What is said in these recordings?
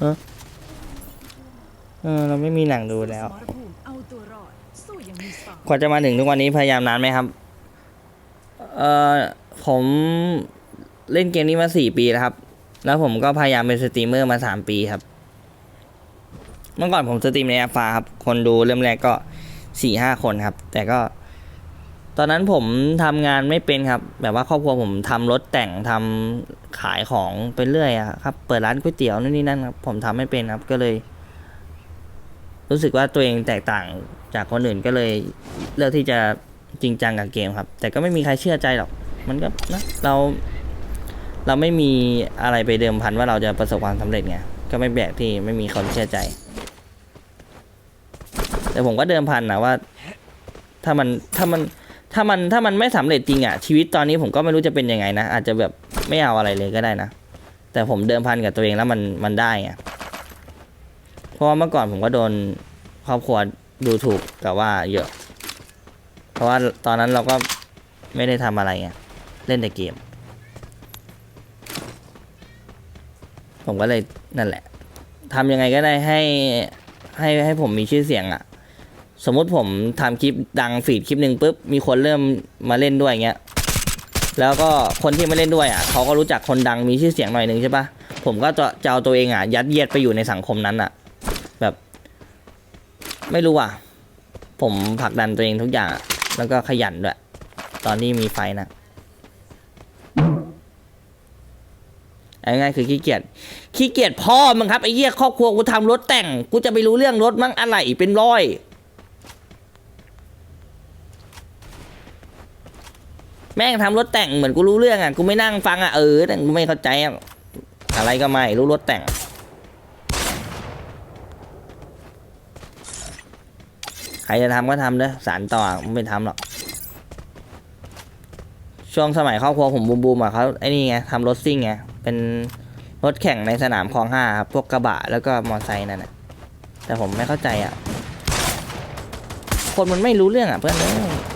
เออเราไม่มีหนังดูแล้วสมรภูมิเอาตัวรอดสู้อยังมีสไตล์กว่าจะมาถึงทุกวันนี้พยายามนานไหมครับ เอ่อผมเล่นเกมนี้มาสี่ปีแล้วครับ แล้วผมก็พยายามเป็นสตรีมเมอร์มาสามปีครับ เมื่อก่อนผมสตรีมในแอฟฟ้าครับ คนดูเริ่มแรกก็สี่ห้าคนครับ แต่ก็ ตอนนั้นผมทำงานไม่เป็นครับ แบบว่าครอบครัวผมทำรถแต่งทำ ขายของไปเรื่อยอะครับ เปิดร้านก๋วยเตี๋ยวนู่นนี่นั่นครับ ผมทำไม่เป็นครับ ก็เลย รู้สึกว่าตัวเองแตกต่างจากคนอื่นก็เลยเลือกที่จะจริงจังกับเกมครับ แต่ก็ไม่มีใครเชื่อใจหรอก มันก็นะเรา เราไม่มีอะไรไปเดิมพันว่าเราจะประสบความสำเร็จไง ก็ไม่แบกที่ไม่มีคนเชื่อใจ แต่ผมก็เดิมพันนะว่า ถ้ามันถ้ามันถ้ามันถ้ามันไม่สำเร็จจริงอะชีวิตตอนนี้ผมก็ไม่รู้จะเป็นยังไงนะอาจจะแบบ ไม่เอาอะไรเลยก็ได้นะ แต่ผมเดิมพันกับตัวเองแล้วมันมันได้ไงเพราะว่าเมื่อก่อนผมก็โดนครอบครัวดูถูกกับว่าเยอะ เพราะว่าตอนนั้นเราก็ไม่ได้ทำอะไรไงเล่นแต่เกม ผมก็เลยนั่นแหละทำยังไงก็ได้ให้ให้ให้ผมมีชื่อเสียงอะ่ะ สมมติผมทำคลิปดังฟีดคลิปหนึ่งปุ๊บมีคนเริ่มมาเล่นด้วยเงี้ย แล้วก็คนที่ไมาเล่นด้วยอะเขาก็รู้จักคนดังมีชื่อเสียงหน่อยหนึ่งใช่ปะผมก็จะจะเอาตัวเองอะยัดเยียดไปอยู่ในสังคมนั้นอะ แบบ ไม่รู้อะ ผมผลักดันตัวเองทุกอย่าง แล้วก็ขยันด้วย ตอนที่มีไฟนะเอาง่ายคือขี้เกียจ ขี้เกียจพ่อมึงครับไอ้เหี้ยครอบครัวกูทำรถแต่ง กูจะไปรู้เรื่องรถมั้งอะไรเป็นร้อย แม่งทำรถแต่งเหมือนกูรู้เรื่องอะกูไม่นั่งฟังอะเออแต่กูไม่เข้าใจอะอะไรก็ไม่รู้รถแต่ง ใครจะทำก็ทำเด้อสารต่อไม่ทำหรอกช่วงสมัยครอบครัวผมบูมบูมๆอะเขาไอ้นี่ไงทำรถซิ่งไงเป็นรถแข่งในสนามคลองห้าครับพวกกระบะแล้วก็มอไซค์นั่นแหละแต่ผมไม่เข้าใจอะ คนมันไม่รู้เรื่องอะเพื่อนเอ้ย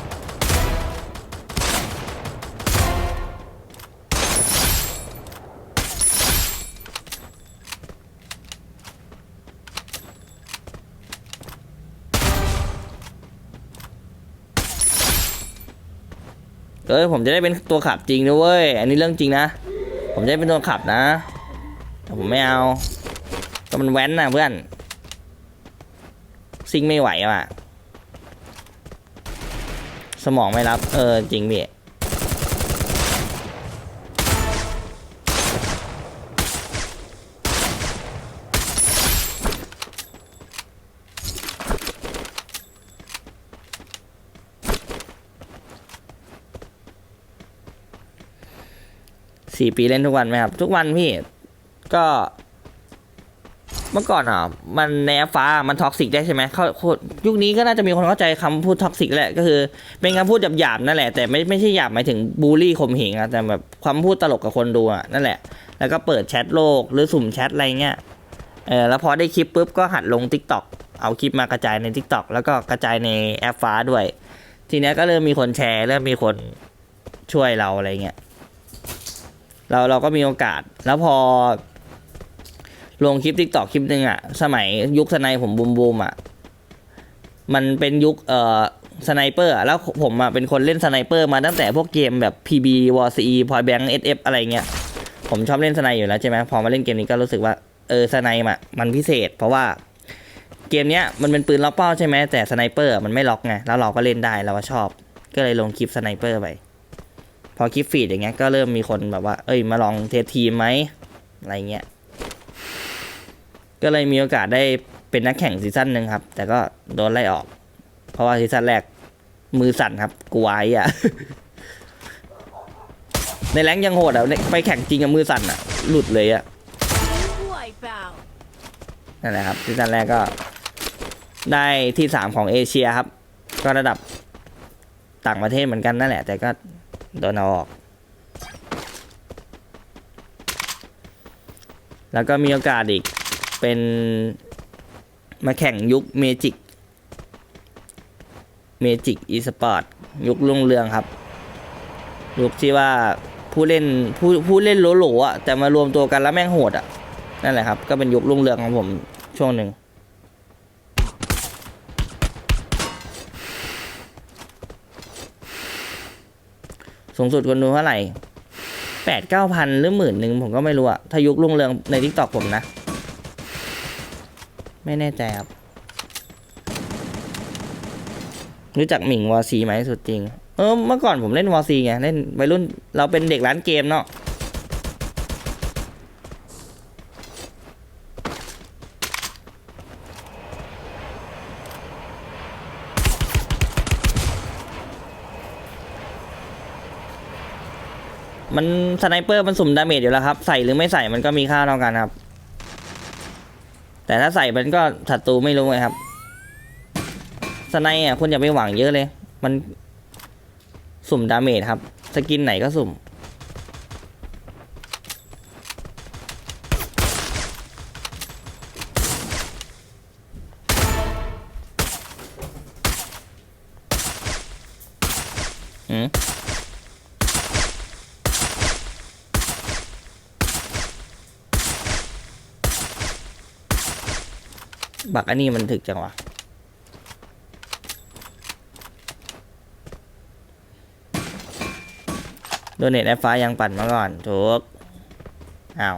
อ้ยผมจะได้เป็นตัวขับจริงนะเว้ย อันนี้เรื่องจริงนะ ผมจะได้เป็นตัวขับนะ แต่ผมไม่เอาก็มันแว้นนะเพื่อน ซิงไม่ไหวอะ สมองไม่รับ เออจริงพี่ สี่ปีเล่นทุกวันไหมครับ ทุกวันพี่ก็ เมื่อก่อนอะ มันในแอปฟ้ามันท็อกซิกได้ใช่ไหมเขายุคนี้ก็น่าจะมีคนเข้าใจคำพูดท็อกซิกแหละก็คือ เป็นคำพูดหยาบๆนั่นแหละแต่ไม่ไม่ใช่หยาบหมายถึงบูลลี่ข่มเหงอะแต่แบบความพูดตลกกับคนดูอะนั่นแหละ แล้วก็เปิดแชทโลกหรือสุ่มแชทอะไรเงี้ยเออแล้วพอได้คลิปปุ๊บก็หัดลง t ิ k t o k เอาคลิปมากระจายใน t ิ k t o k แล้วก็กระจายในแอปฟ้าด้วย ทีนี้ก็เริ่มมีคนแชร์เริ่มมีคนช่วยเราอะไรเงี้ย เราเราก็มีโอกาส แล้วพอ ลงคลิปทิกตอกคลิปหนึ่งอะสมัยยุคสไนผมบูมบูมอะมันเป็นยุคเอ่อสไนเปอร์แล้วผมอะเป็นคนเล่นสไนเปอร์มาตั้งแต่พวกเกมแบบ PB w a r c Point Blank SF อะไรเงี้ย ผมชอบเล่นสไนอยู่แล้วใช่ไหมพอมาเล่นเกมนี้ก็รู้สึกว่าเออสไนอะมันพิเศษ เพราะว่าเกมเนี้ยมันเป็นปืนล็อกเป้าใช่ไหมแต่สไนเปอร์มันไม่ล็อกไงแล้วเราก็เล่นได้เราก็ชอบ ก็เลยลงคลิปสไนเปอร์ไป พอคลิปฟีดอย่างเงี้ยก็เริ่มมีคนแบบว่า เอ้ยมาลองเทสทีมไหมอะไรเงี้ยก็เลยมีโอกาสได้เป็นนักแข่งซีซั่นหนึ่งครับ แต่ก็โดนไล่ออก เพราะว่าซีซั่นแรกมือสั่นครับกลัวไอ้อะในแรงยังโหดอะไปแข่งจริงกับมือสั่นอะ หลุดเลยอะนั่นแหละครับซีซั่นแรกก็ ได้ที่สามของเอเชียครับ ก็ระดับต่างประเทศเหมือนกันนั่นแหละ แต่ก็ โดนเอาออก แล้วก็มีโอกาสอีก เป็นมาแข่งยุคเมจิก เมจิกอีสปอร์ตยุครุ่งเรืองครับ ยุคที่ว่าผู้เล่นผู้ผู้เล่นโหลๆอะแต่มารวมตัวกันแล้วแม่งโหดอะนั่นแหละครับ ก็เป็นยุครุ่งเรืองของผมช่วงหนึ่ง สูงสุดคนดูเท่าไหร่แปดเก้าพันหรือหมื่นหนึ่งผมก็ไม่รู้อะถ้ายุคลุ่งเรืองในทิกตอกผมนะ ไม่แน่ใจครับ รู้จักหมิงวอซีไหมสุดจริง เออเมื่อก่อนผมเล่นวอซีไง เล่นวัยรุ่นเราเป็นเด็กร้านเกมเนาะ มันสไนเปอร์มันสุ่มดาเมจอยู่แล้วครับ ใส่หรือไม่ใส่มันก็มีค่าเท่ากันครับ แต่ถ้าใส่มันก็ศัตรูไม่รู้ไงครับสไนอะคุณอย่าไปหวังเยอะเลย มันสุ่มดาเมจครับ สกินไหนก็สุ่ม กอันนี้มันถึกจังวะโดเนทแอปฟ้ายังปั่นมาก่อนถูกอ้าว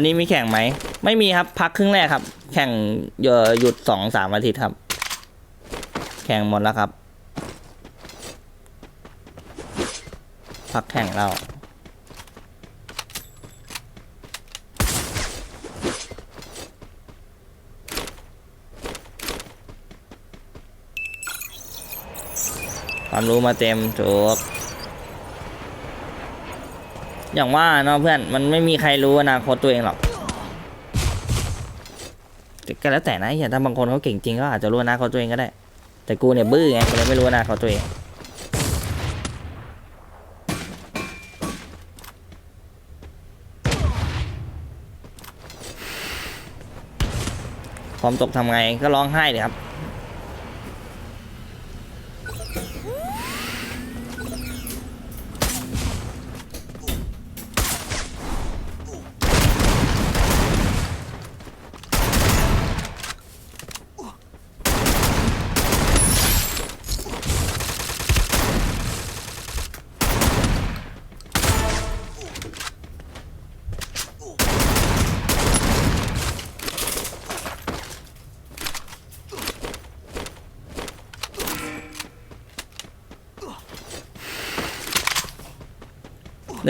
วันนี้มีแข่งไหม ไม่มีครับ พักครึ่งแรกครับ แข่งหยุดสองสามอาทิตย์ครับ แข่งหมดแล้วครับ พักแข่งเราความรู้มาเต็มถูก อย่างว่าเนาะเพื่อนมันไม่มีใครรู้อนาคตตัวเองหรอกแต่ก็แล้วแต่นะอย่าถ้าบางคนเขาเก่งจริงก็อาจจะรู้อนาคตตัวเองก็ได้ แต่กูเนี่ยบื้อไงกูเลยไม่รู้อนาคตตัวเองความตกทำไงก็ร้องไห้เลยครับ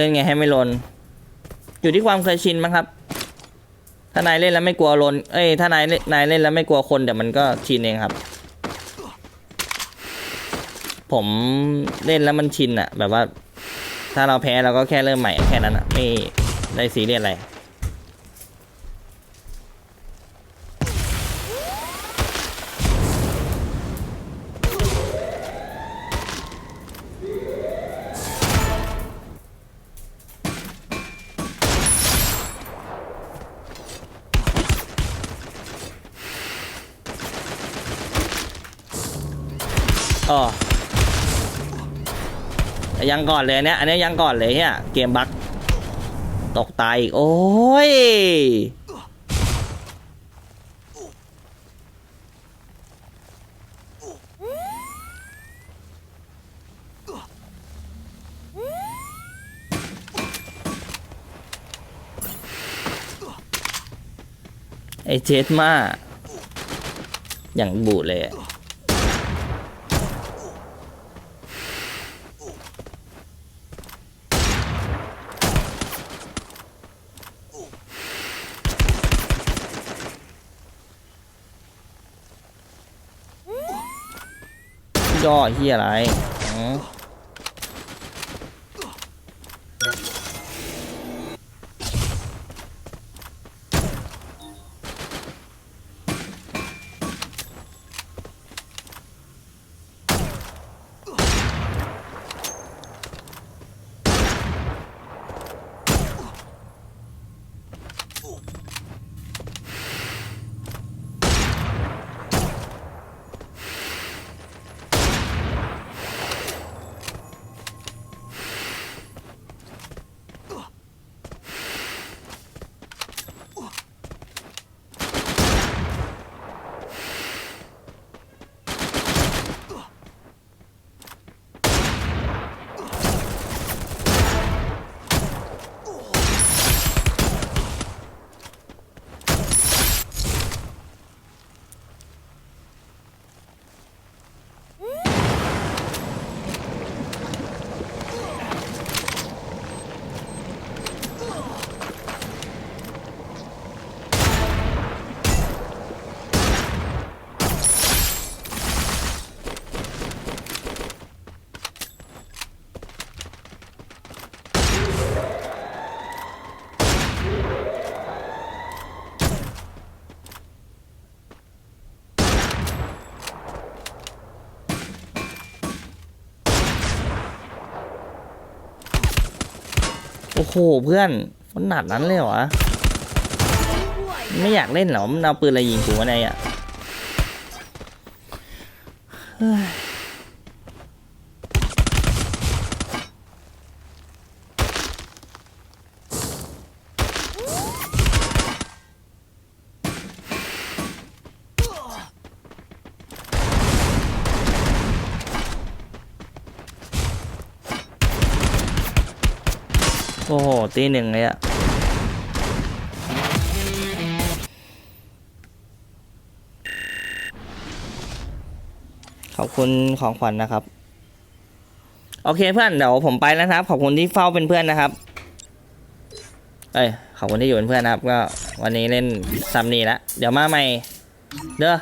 เล่นไงให้ไม่ลน อยู่ที่ความเคยชินมั้งครับ ถ้านายเล่นแล้วไม่กลัวลน เอ้ย ถ้านายเล่นนายเล่นแล้วไม่กลัวคนเดี๋ยวมันก็ชินเองครับ ผมเล่นแล้วมันชินอะแบบว่า ถ้าเราแพ้เราก็แค่เริ่มใหม่แค่นั้นอะไม่ได้ซีเรียสอะไร อ๋อยังก่อนเลยเนี่ยอันนี้ยังก่อนเลยเนี่ยเกมบักตกตายอีก โอ้ย ไอเจสมา อย่างบูดเลยอะ ย่อเฮียอะไร โหเพื่อนมันหนัดนั้นเลยเหรอไม่อยากเล่นเหรอมันเอาปืนอะไรยิงกูวะเนี่ย โอ้โห ตีหนึ่งเลยอะขอบคุณของขวัญนะครับ โอเคเพื่อนเดี๋ยวผมไปแล้วครับ ขอบคุณที่เฝ้าเป็นเพื่อนนะครับเอ้ยขอบคุณที่อยู่เป็นเพื่อนนะครับ ก็วันนี้เล่นซัมนี่ละเดี๋ยวมาใหม่ เด้อ